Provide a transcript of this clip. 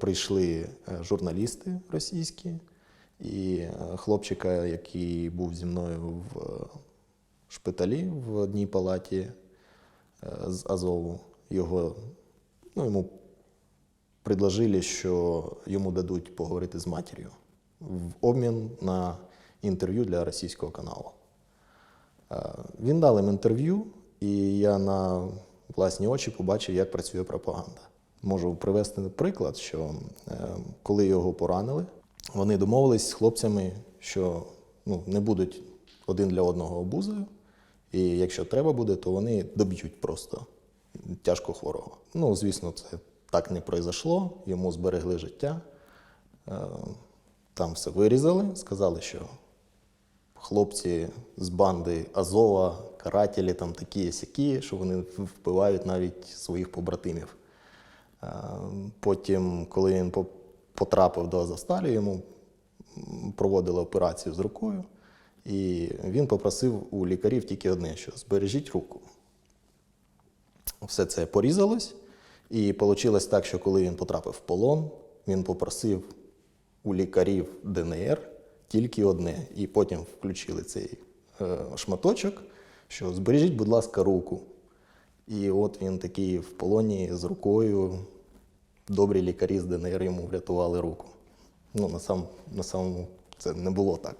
Прийшли е, журналісти російські, і е, хлопчика, який був зі мною в е, шпиталі в одній палаті з Азову, його, ну, йому предложили, що йому дадуть поговорити з матір'ю в обмін на інтерв'ю для російського каналу. Він дав їм інтерв'ю, і я на власні очі побачив, як працює пропаганда. Можу привести приклад, що е, коли його поранили, вони домовились з хлопцями, що ну, не будуть один для одного обузою, і якщо треба буде, то вони доб'ють просто тяжко хворого. Ну, звісно, це так не пройшло, йому зберегли життя. Е, Там все вирізали, сказали, що хлопці з банди Азова, карателі там такі сякі, що вони вбивають навіть своїх побратимів. Е, Потім, коли він потрапив до Азовсталі, йому проводили операцію з рукою, і він попросив у лікарів тільки одне, що збережіть руку. Все це порізалось, і вийшло так, що коли він потрапив в полон, він попросив у лікарів ДНР тільки одне. І потім включили цей е, шматочок, що збережіть, будь ласка, руку. І от він такий в полоні з рукою. Добрі лікарі з ДНР йому врятували руку. Ну, на, сам, на самому це не було так.